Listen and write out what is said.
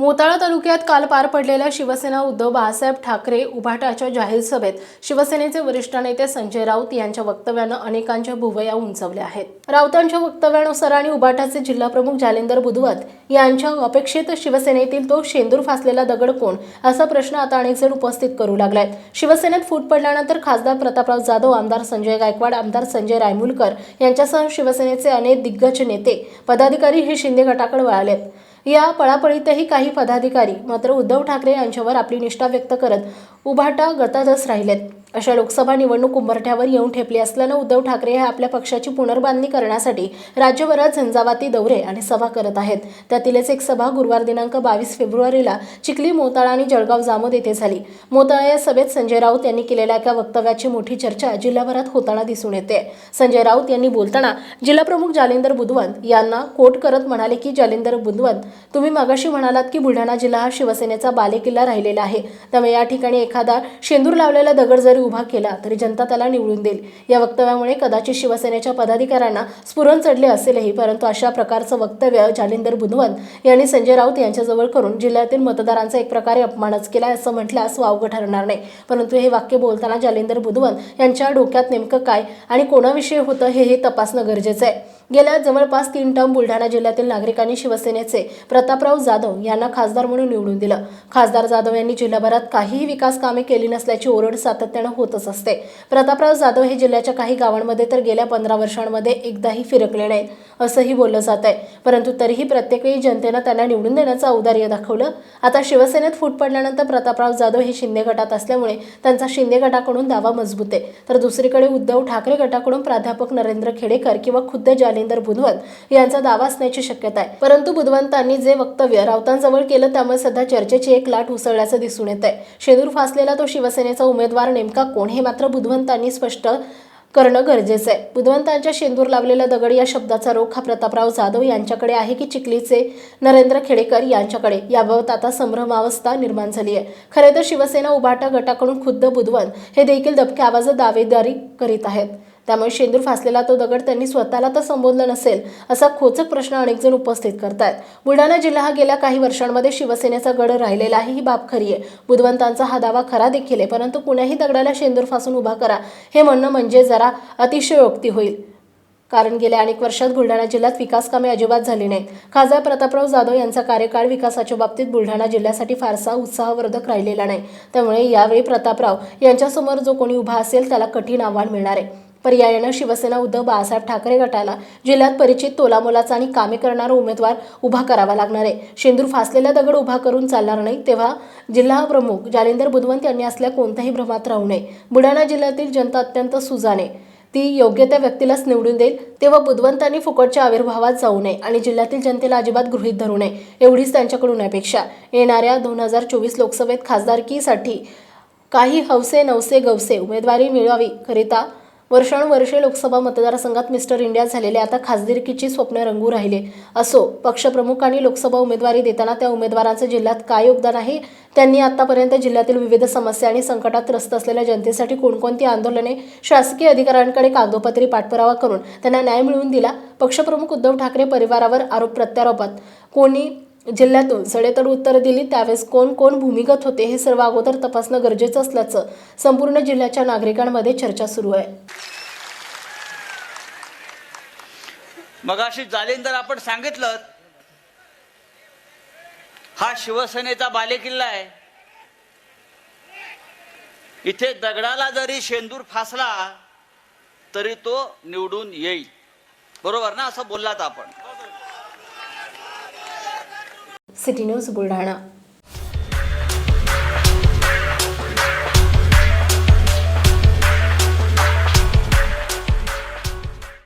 मोताळा तालुक्यात काल पार पडलेल्या शिवसेना उद्धव बाळासाहेब ठाकरे उभाटाच्या जाहीर सभेत शिवसेनेचे वरिष्ठ नेते संजय राऊत यांच्या वक्तव्यानं अनेकांच्या भुवया उंचवल्या आहेत. राऊतांच्या वक्तव्यानुसार आणि उभाटाचे जिल्हाप्रमुख जालेंदर बुधवत यांच्या अपेक्षित शिवसेनेतील तो शेंदूर फासलेला दगड कोण असा प्रश्न आता अनेक जण उपस्थित करू लागलायत शिवसेनेत फूट पडल्यानंतर खासदार प्रतापराव जाधव आमदार संजय गायकवाड आमदार संजय रायमुलकर यांच्यासह शिवसेनेचे अनेक दिग्गज नेते पदाधिकारी हे शिंदे गटाकडे वळालेत. या पळापळीतही काही पदाधिकारी मात्र उद्धव ठाकरे यांच्यावर आपली निष्ठा व्यक्त करत उभाटा गतादच राहिलेत. अशा लोकसभा निवडणूक उंबरठ्यावर येऊन ठेपली असल्यानं उद्धव ठाकरे हे आपल्या पक्षाची पुनर्बांधणी करण्यासाठी राज्यभरात झंझावाती दौरे आणि सभा करत आहेत. त्यातीलच एक सभा गुरुवार दिनांक बावीस फेब्रुवारीला चिखली मोताळा आणि जळगाव जामोद येथे झाली. मोताळा या सभेत संजय राऊत यांनी केलेल्या एका वक्तव्याची मोठी चर्चा जिल्हाभरात होताना दिसून येते. संजय राऊत यांनी बोलताना जिल्हाप्रमुख जालिंदर बुधवंत यांना कोट करत म्हणाले की जालिंदर बुधवंत तुम्ही मगाशी म्हणालात की बुलढाणा जिल्हा हा शिवसेनेचा बालेकिल्ला राहिलेला आहे. त्यामुळे या ठिकाणी एखादा शेंदूर लावलेला दगड जरी उभा केला तरी जनता त्याला निवडून देईल. या वक्तव्यामुळे कदाचित शिवसेनेच्या पदाधिकाऱ्यांना स्फुरण चढले असेलही परंतु अशा प्रकारचं वक्तव्य जालिंदर बुधवंत यांनी संजय राऊत यांच्याजवळ करून जिल्ह्यातील मतदारांचा एक प्रकारे अपमानच केला असं म्हटल्यास वावगं ठरणार नाही. परंतु हे वाक्य बोलताना जालिंदर बुधवंत यांच्या डोक्यात नेमकं काय आणि कोणाविषयी होतं हे हे तपासणं गरजेचं आहे. गेल्या जवळपास तीन टर्म बुलढाणा जिल्ह्यातील नागरिकांनी शिवसेनेचे प्रतापराव जाधव यांना खासदार म्हणून निवडून दिलं. खासदार जाधव यांनी जिल्हाभरात काहीही विकास कामे केली नसल्याची ओरड सातत्यानं होतच असते. प्रतापराव जाधव हे जिल्ह्याच्या काही गावांमध्ये तर गेल्या पंधरा वर्षांमध्ये एकदाही फिरकले नाहीत असंही बोललं जात आहे. परंतु तरीही प्रत्येक वेळी जनतेनं त्यांना निवडून देण्याचं औदार्य दाखवलं. आता शिवसेनेत फूट पडल्यानंतर प्रतापराव जाधव हे शिंदे गटात असल्यामुळे त्यांचा शिंदे गटाकडून दावा मजबूत आहे. तर दुसरीकडे उद्धव ठाकरे गटाकडून प्राध्यापक नरेंद्र खेडेकर किंवा खुद्द जालिंदर बुधवंत यांचा दावा असण्याची शक्यता आहे. परंतु बुधवंतांनी जे वक्तव्य राऊतांजवळ केलं त्यामुळे सध्या चर्चेची एक लाट उसळल्याचं दिसून येत आहे शेदूर फासलेला तो शिवसेनेचा उमेदवार नेमका कोण हे मात्र बुधवंतांनी स्पष्ट करणं गरजेचं आहे. बुधवंतांच्या शेंदूर लावलेला दगड या शब्दाचा रोख हा प्रतापराव जाधव यांच्याकडे आहे की चिखलीचे नरेंद्र खेडेकर यांच्याकडे? याबाबत आता संभ्रमावस्था निर्माण झाली आहे. खरे तर शिवसेना उभाटा गटाकडून खुद्द बुधवंत हे देखील दबक्या आवाजात दावेदारी करीत आहेत. त्यामुळे शेंदूर फासलेला तो दगड त्यांनी स्वतःला तर संबोधलं नसेल असा खोचक प्रश्न अनेक जण उपस्थित करतात बुलढाणा जिल्हा हा गेल्या काही वर्षांमध्ये शिवसेनेचा गड राहिलेला आहे ही बाब खरी आहे. बुधवंतांचा हा दावा खरा देखील आहे परंतु कुण्याही दगडाला शेंदूर फासून उभा करा हे म्हणणं म्हणजे जरा अतिशयोक्ती होईल. कारण गेल्या अनेक वर्षात बुलढाणा जिल्ह्यात विकास कामे अजिबात झाली नाहीत. खासदार प्रतापराव जाधव यांचा कार्यकाळ विकासाच्या बाबतीत बुलढाणा जिल्ह्यासाठी फारसा उत्साहवर्धक राहिलेला नाही. त्यामुळे यावेळी प्रतापराव यांच्यासमोर जो कोणी उभा असेल त्याला कठीण आव्हान मिळणार आहे. पर्यायानं शिवसेना उद्धव बाळासाहेब ठाकरे गटाला जिल्ह्यात परिचित तोलामोलाचा आणि कामे करणारा उमेदवार उभा करावा लागणार आहे. शेंदूर फासलेला दगड उभा करून चालणार नाही तेव्हा जिल्हा प्रमुख जालिंदर बुधवंत यांनी असल्या कोणत्याही भ्रमात राहू नये. बुलढाणा जिल्ह्यातील जनता अत्यंत सुजाने ती योग्य त्या व्यक्तीलाच निवडून देईल तेव्हा बुधवंतांनी फुकटच्या आविर्भावात जाऊ नये आणि जिल्ह्यातील जनतेला अजिबात गृहीत धरू नये एवढीच त्यांच्याकडून अपेक्षा. येणाऱ्या दोन हजार चोवीस लोकसभेत खासदारकीसाठी काही हौसे नवसे गवसे उमेदवारी मिळावी करिता वर्षानुवर्षे लोकसभा मतदारसंघात मिस्टर इंडिया झालेले आता खासदारकीची स्वप्न रंगू राहिले. असो पक्षप्रमुखांनी लोकसभा उमेदवारी देताना त्या उमेदवारांचं जिल्ह्यात काय योगदान आहे? त्यांनी आतापर्यंत जिल्ह्यातील विविध समस्या आणि संकटात त्रस्त असलेल्या जनतेसाठी कोणकोणती आंदोलने शासकीय अधिकाऱ्यांकडे कागदोपत्री पाठपुरावा करून त्यांना न्याय मिळवून दिला? पक्षप्रमुख उद्धव ठाकरे परिवारावर आरोप प्रत्यारोपात. कोणी जिल्ह्यातून सडेतड उत्तरं दिली त्यावेळेस कोण कोण भूमिगत होते हे सर्व अगोदर तपासणं गरजेचं असल्याचं संपूर्ण जिल्ह्याच्या नागरिकांमध्ये चर्चा सुरू आहे. मगाशी जालिंदर आपण सांगितलं हा शिवसेनेचा बालेकिल्ला आहे. इथे दगडाला जरी शेंदूर फासला तरी तो निवडून येईल. बरोबर ना? असं बोललात आपण. City news Buldhana.